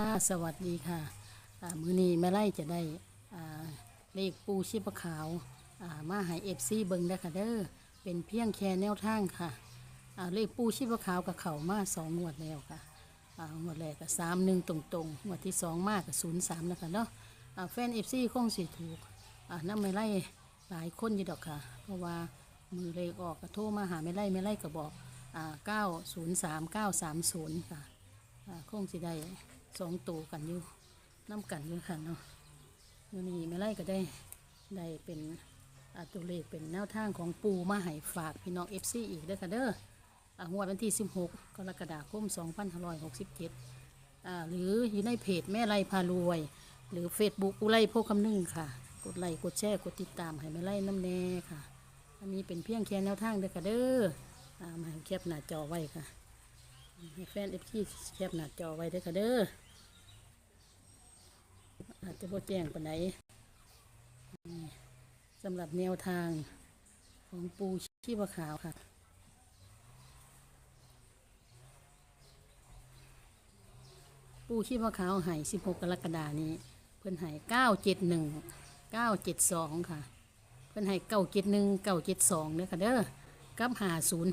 ค่ะสวัสดีค่ะมือนี้แม่ไล่จะได้เลขปูชีพขาวอ่ามาให้เอฟซีเบิงได้ค่ะเด้อเป็นเพียงแค่แนวทางค่ะเลขปูชีพขาวกับเข่ามาสองงวดแล้วค่ะงวดแรกกับสามหนึ่งตรงๆงวดที่สองมากกับศูนย์สามนะคะเนาะแฟนเอฟซีคงสิถูกอ่านั่นไม่ไล่หลายคนอยู่ดอกค่ะ เพราะว่ามือเลขออกก็โทรมาหาไม่ไล่ไม่ไล่ก็บอกเก้าศูนย์สามเก้าสามศูนย์ค่ะคงสิได้ สองตัวกันอยู่น้ำกันอยู่ค่ะเนาะมือนี้ไม่ไล่ก็ได้ได้เป็นอาตัวเลขเป็นแนวทางของปูมาให้ฝากพี่น้องเอฟซีอีกเด้อค่ะเด้ออ่างววันที่ 16 กรกฎาคม 2567อ่าหรืออยู่ในเพจแม่ไล่พารวย หรือ Facebook อุไลโพคำนึงค่ะ กดไลค์กดแชร์กดติดตามให้แม่ไล่น้ำแน่ค่ะ อันนี้เป็นเพียงแค่แนวทางเด้อค่ะเด้ออ่ามาให้แคปหน้าจอไว้ค่ะ ให้แฟนเอฟซีแคปหน้าจอไว้เด้อค่ะเด้อ จจะบ่แจ้งปานไหนสำหรับแนวทางของปูชีพขาวค่ะปูชีพขาวใหาย16 กรกฎานี้ เพิ่นใหาย971 972 ค่ะ เพิ่นใหาย971 972เด้อค่ะเด้อกับ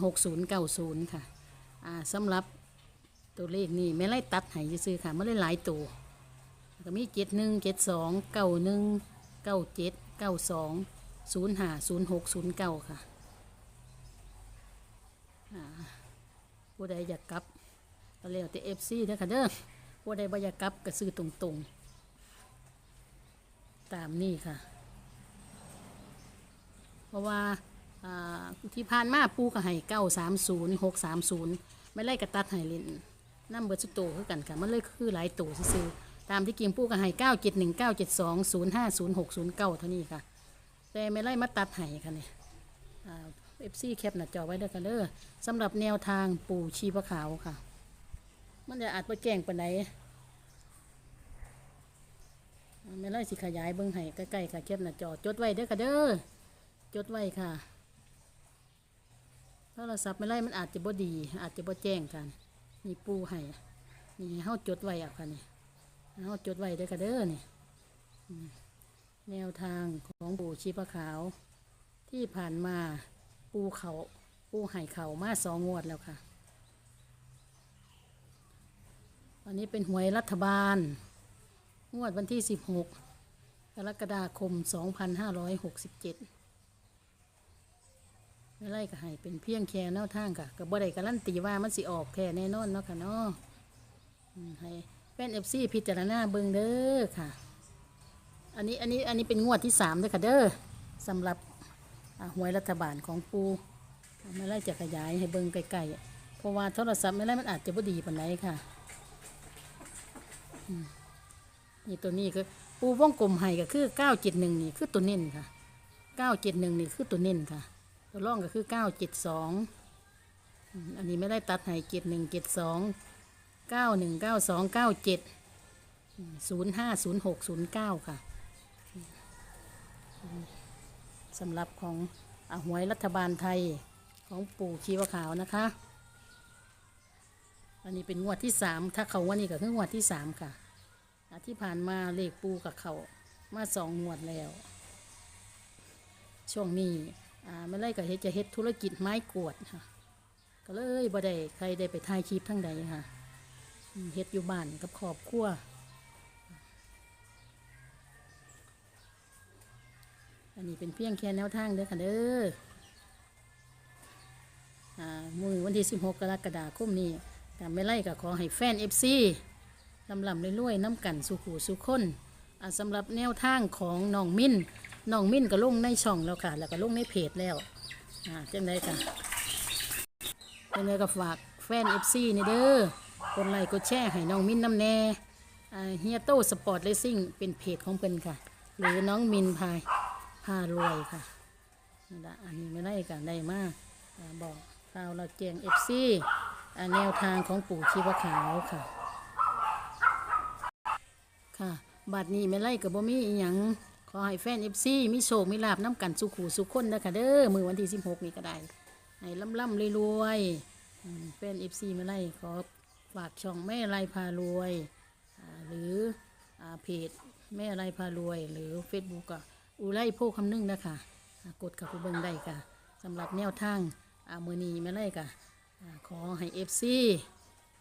506090 ค่ะอ่าสำหรับตัวเลขนี่ไม่ไล่ตัดให้ซื้อค่ะไม่ได้หลายตัว ก็มีเจ็ดหนึ่งเจ็ดสองเก้าหนึ่งเก้าเจ็ดเก้าสองศูนย์ห้าศูนย์หกศูนย์เก้าค่ะอ่าผู้ใดอยากกลับก็เรียกแต่เอฟซีนะค่ะเด้อผู้ใดบ่อยากกลับก็ซื้อตรงๆ ตามนี่ค่ะ เพราะว่าอ่าที่ผ่านมาปูก็ให้เก้าสามศูนย์หกสามศูนย์ไม่ไล่กระตัดให้เล่นน้ำเบิร์สุโตคือกันค่ะ มันเลยคือหลายตัวซื้อ ตามที่กิมปูก็ให้เก้าเจ็ดหนึ่งเก้าเจ็ดสองศูนย์ห้าศูนย์หกศูนย์เก้าเท่านี้ค่ะ แต่ไม่ไล่มาตัดให้ค่ะเนี่ยเอฟซีแคปหน้าจอไว้เด้อกันเด้อสำหรับแนวทางปูชีพขาวค่ะ มันจะอาจไปแจ้งปานไม่ไล่สิขยายเบิ้องให้ใกล้ๆค่ะแคปหน้าจอจดไว้เด้อค่ะเด้อจดไว้ค่ะโทรศัพท์ไม่ไล่มันอาจจะบ่ดี อาจจะบ่แจ้งกันนี่ปูให้นี่ให้เฮาจดไว้อะค่ะนี่ เฮาจดไว้เด้อค่ะเด้อนี่อืมแนวทางของปู่ชีพขาว ที่ผ่านมาปูเขาปูไห่เขามาสองงวดแล้วค่ะ อันนี้เป็นหวยรัฐบาล งวดวันที่ 16 กรกฎาคม 2567ไม่ไล่ก็ให้เป็นเพียงแค่แนวทางค่ะก็บ่ได้การันตีว่ามันสิออกแค่แน่นอนเนาะค่ะเนาะให้ แฟนเอฟซีพิจารณาเบิงเด้อค่ะ อันนี้อันนี้อันนี้เป็นงวดที่สามเด้อค่ะเด้อสำหรับอ่าหวยรัฐบาลของปูไม่ไล่จะขยายให้เบิงไกลๆเพราะว่าโทรศัพท์ไม่ไล่มันอาจจะบ่ดีปานใดค่ะอืมนี่ตัวนี้ก็ปูว่องกลมให้ก็คือเก้าเจ็ดหนึ่งนี่คือตัวเน้นค่ะเก้าเจ็ดหนึ่งนี่คือตัวเน้นค่ะ ตัวร่องก็คือเก้าเจ็ดสองอันนี้ไม่ได้ตัดให้เจ็ดหนึ่งเจ็ดสอง เก้าหนึ่งเก้าสองเก้าเจ็ดศูนย์ห้าศูนย์หกศูนย์เก้าค่ะสำหรับของอหวยรัฐบาลไทยของปู่ชีวขาวนะคะ อันนี้เป็นงวดที่สามถ้าเขาวันนี้ก็คืองวดที่สามค่ะที่ผ่านมาเลขปูกับเขามาสองงวดแล้ว ช่วงนี้ไม่ไล่ก็เฮ็ดจะเฮ็ดธุรกิจไม้กวดค่ะ ก็เลยบ่ได้ใครได้ไปถ่ายคลิปทั้งใดค่ะ เฮ็ดอยู่บ้านกับครอบครัวอันนี้เป็นเพียงแค่แนวทางเด้อค่ะเด้ออ่ามือวันที่ 16 กรกฎาคมนี้แต่ไม่ไล่ก็ขอให้แฟน FC ลำลำรวยๆน้ำกันสุขูสุขคนอ่าสำหรับแนวทางของน้องมิ้นน้องมิ้นก็ลงในช่องแล้วค่ะ แล้วก็ลงในเพจแล้วอ่าจังไดค่ะจังไดก็ฝากแฟนเอฟซีนี่เด้อ กดไลค์กดแชร์ให้น้องมินน้ำแน่เฮียโต้สปอร์ตเลสซิ่งเป็นเพจของเพิ่นค่ะ หรือน้องมินพายพารวยค่ะนี่ละอันนี้ไม่ได้กันได้มากอบอกข่าวเราแจงเอฟซีแนวทางของปู่ชีวขาวค่ะ ค่ะบัดนี้ไม่ไล่กับบ่มีอีหยังขอให้แฟนเอฟซีมีโชคมีลาบน้ำกันสุขูสุขคนนะคะเด้อมือวันที่ 16 นี้ก็ได้ให้ล่ำล่ำรวยๆอืมแฟนเอฟซีไม่ไล่ขอ ฝากช่องแม่ไล่พารวยหรือเพจแม่อะไรพารวย หรือ Facebook ก็อุไรโพคำนึงนะคะกดกับผู้เบิ่งได้ค่ะสำหรับแนวทางมือนีแม่ไรค่ะอ่าขอให้เอฟซี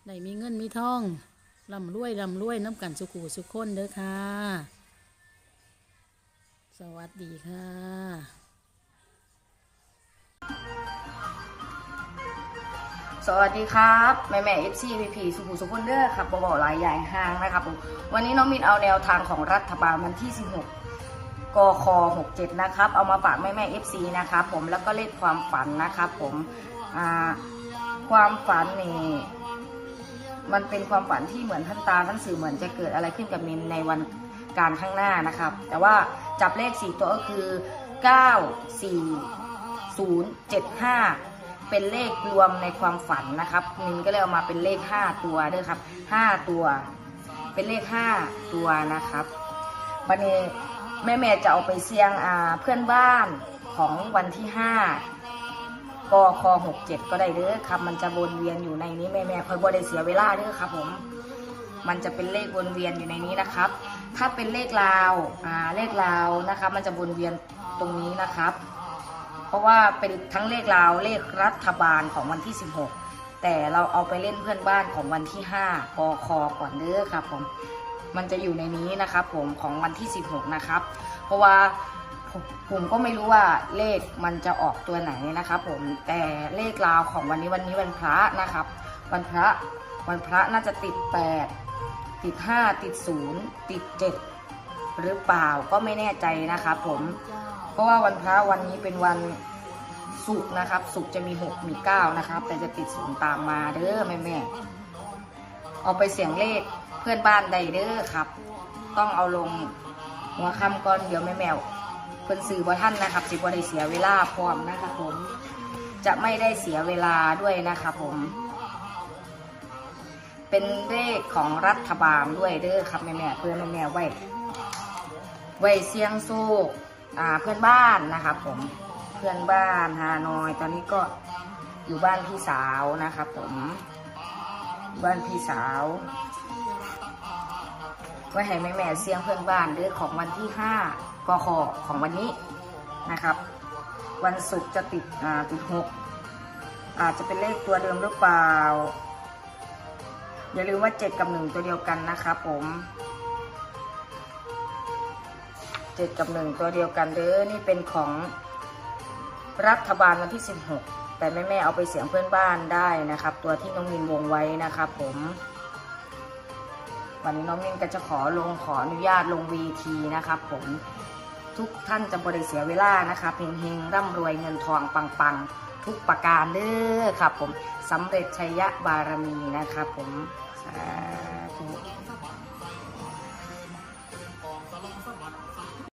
ได้มีเงินมีทองร่ำรวยร่ำรวยน้ำกันสุขูสุขคนเด้อค่ะ สวัสดีค่ะ สวัสดีครับแม่แม่เอฟซีพีพีสุขุสุขคนเด้อครับบอหลายใหญ่ห้างนะครับผมวันนี้น้องมินเอาแนวทางของรัฐบาลวันที่ 16กค67 นะครับ เอามาฝากแม่แม่เอฟซีนะครับผมแล้วก็เลขความฝันนะครับผมความฝันนี่มันเป็นความฝันที่เหมือนท่านตาท่านสื่อเหมือนจะเกิดอะไรขึ้นกับมินในวันการข้างหน้านะครับ แต่ว่าจับเลข 4 ตัวก็คือ 9 4 0 7 5 เป็นเลขรวมในความฝันนะครับมินก็เลยเอามาเป็นเลข 5 ตัวด้วยครับ 5 ตัว เป็นเลข 5 ตัวนะครับวันนี้แม่แม่จะเอาไปเสี่ยงอาเพื่อนบ้านของวันที่ 5กค67 ก็ได้เด้อครับ มันจะวนเวียนอยู่ในนี้แม่แม่คอยบ่ได้เสียเวลาเด้อครับผมมันจะเป็นเลขวนเวียนอยู่ในนี้นะครับ ถ้าเป็นเลขลาว อ่า เลขลาวนะครับ มันจะวนเวียนตรงนี้นะครับ เพราะว่าเป็นทั้งเลขลาวเลขรัฐบาลของวันที่ 16 แต่เราเอาไปเล่นเพื่อนบ้านของวันที่5กคก่อนเด้อครับผมมันจะอยู่ในนี้นะครับผมของวันที่ 16 นะครับ เพราะว่าผมผมก็ไม่รู้ว่าเลขมันจะออกตัวไหนนะครับผมแต่เลขลาวของวันนี้วันนี้วันพระนะครับ วันพระวันพระน่าจะติด 8 ติด 5 ติด 0 ติด 7 หรือเปล่าก็ไม่แน่ใจนะครับผม เพราะว่าวันพระวันนี้เป็นวันศุกร์นะครับ ศุกร์จะมีหกมีเก้านะครับ แต่จะติดศูนย์ตามมาเด้อแม่แม่เอาไปเสียงเลขเพื่อนบ้านใดเด้อครับ ต้องเอาลงหัวค่ำก่อนเดี๋ยวแม่แมวเพิ่นสื่อบ่ท่านนะครับ สิบ่ได้เสียเวลาพร้อมนะครับผม จะไม่ได้เสียเวลาด้วยนะครับผม เป็นเลขของรัฐบาลด้วยเด้อครับแม่แม่เพื่อนแม่แม่ๆไว้ ไว้เสียงโซ่ เพื่อนบ้านนะครับผมเพื่อนบ้านฮานอย ตอนนี้ก็อยู่บ้านพี่สาวนะครับผมบ้านพี่สาวไว้ให้แม่แม่เสียงเพื่อนบ้านเด้อของวันที่ห้ากคของวันนี้นะครับ วันศุกร์จะติดติดหกอาจจะเป็นเลขตัวเดิมหรือเปล่า อย่าลืมว่าเจ็ดกับหนึ่งตัวเดียวกันนะครับผม จ็ดกับหนึ่งตัวเดียวกันเด้อนี่เป็นของรัฐบาลวันที่16แต่แม่แม่เอาไปเสียงเพื่อนบ้านได้นะครับ ตัวที่น้องมินวงไว้นะครับผม วันนี้น้องมินก็จะขอลงขออนุญาตลงวีทีนะครับผมทุกท่านจะบริเสียเวลานะครับเฮงๆร่ำรวยเงินทองปังๆ ทุกประการเด้อครับผมสำเร็จชัยยะบารมีนะครับผมสา